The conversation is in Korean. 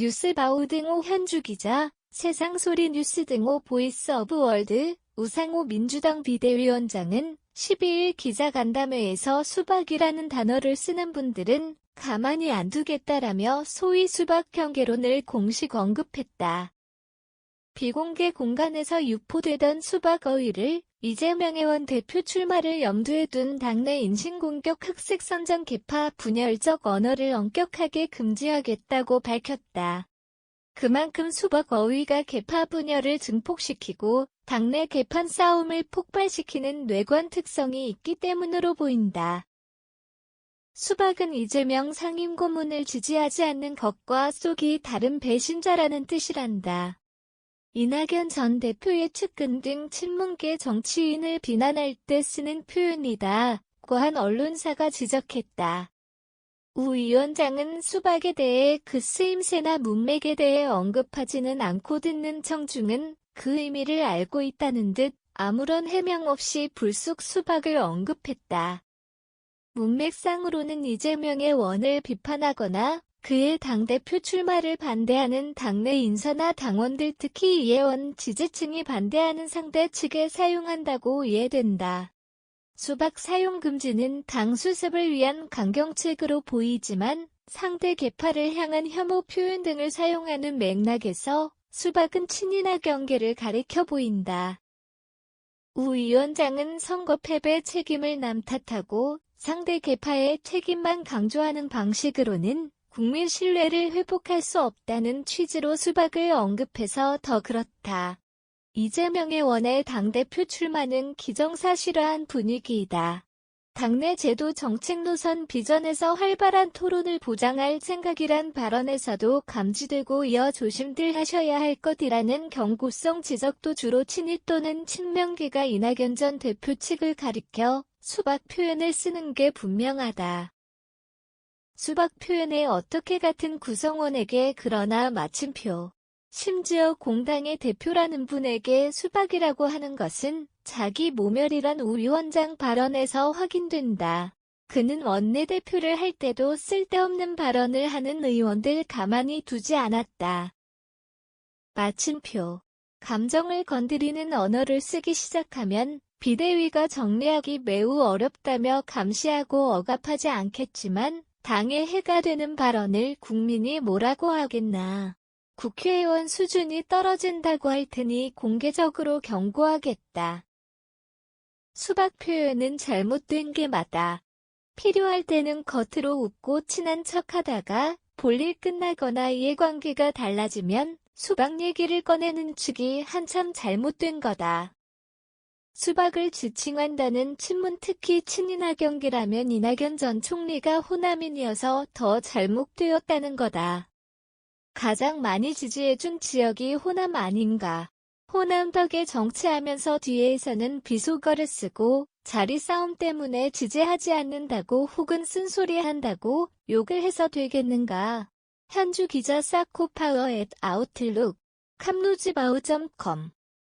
뉴스바우 등호 현주 기자, 세상소리 뉴스 등호 보이스 오브 월드, 우상호 민주당 비대위원장은 12일 기자간담회에서 수박이라는 단어를 쓰는 분들은 가만히 안 두겠다라며 소위 수박 경계론을 공식 언급했다. 비공개 공간에서 유포되던 수박 어휘를 이재명 의원 대표 출마를 염두에 둔 당내 인신공격 흑색 선전 개파 분열적 언어를 엄격하게 금지하겠다고 밝혔다. 그만큼 수박 어휘가 개파 분열을 증폭시키고 당내 개판 싸움을 폭발시키는 뇌관 특성이 있기 때문으로 보인다. 수박은 이재명 상임 고문을 지지하지 않는 것과 쏙이 다른 배신자라는 뜻이란다. 이낙연 전 대표의 측근 등 친문계 정치인을 비난할 때 쓰는 표현이다. 고한 언론사가 지적했다. 우 위원장은 수박에 대해 그 쓰임새나 문맥에 대해 언급하지는 않고 듣는 청중은 그 의미를 알고 있다는 듯 아무런 해명 없이 불쑥 수박을 언급했다. 문맥상으로는 이재명의 원을 비판하거나 그의 당대표 출마를 반대하는 당내 인사나 당원들 특히 이혜원 지지층이 반대하는 상대 측에 사용한다고 이해된다. 수박 사용 금지는 당 수습을 위한 강경책으로 보이지만 상대 개파를 향한 혐오 표현 등을 사용하는 맥락에서 수박은 친이나 경계를 가리켜 보인다. 우 위원장은 선거 패배 책임을 남탓하고 상대 개파의 책임만 강조하는 방식으로는 국민 신뢰를 회복할 수 없다는 취지로 수박을 언급해서 더 그렇다. 이재명의 원의 당대표 출마는 기정사실화한 분위기이다. 당내 제도 정책 노선 비전에서 활발한 토론을 보장할 생각이란 발언에서도 감지되고 이어 조심들 하셔야 할 것이라는 경고성 지적도 주로 친이 또는 친명계가 이낙연 전 대표 측을 가리켜 수박 표현을 쓰는 게 분명하다. 수박 표현에 어떻게 같은 구성원에게 그러나 마침표. 심지어 공당의 대표라는 분에게 수박이라고 하는 것은 자기 모멸이란 우 위원장 발언에서 확인된다. 그는 원내대표를 할 때도 쓸데없는 발언을 하는 의원들 가만히 두지 않았다. 마침표. 감정을 건드리는 언어를 쓰기 시작하면 비대위가 정리하기 매우 어렵다며 감시하고 억압하지 않겠지만 당에 해가 되는 발언을 국민이 뭐라고 하겠나. 국회의원 수준이 떨어진다고 할 테니 공개적으로 경고하겠다. 수박 표현은 잘못된 게 맞아. 필요할 때는 겉으로 웃고 친한 척하다가 볼일 끝나거나 이해관계가 달라지면 수박 얘기를 꺼내는 측이 한참 잘못된 거다. 수박을 지칭한다는 친문 특히 친이낙 경기라면 이낙연 전 총리가 호남인이어서 더 잘못되었다는 거다. 가장 많이 지지해준 지역이 호남 아닌가. 호남 덕에 정치하면서 뒤에서는 비속어를 쓰고 자리 싸움 때문에 지지하지 않는다고 혹은 쓴소리 한다고 욕을 해서 되겠는가. 현주 기자 사코파워 앳 아웃룩 캄루지바우.com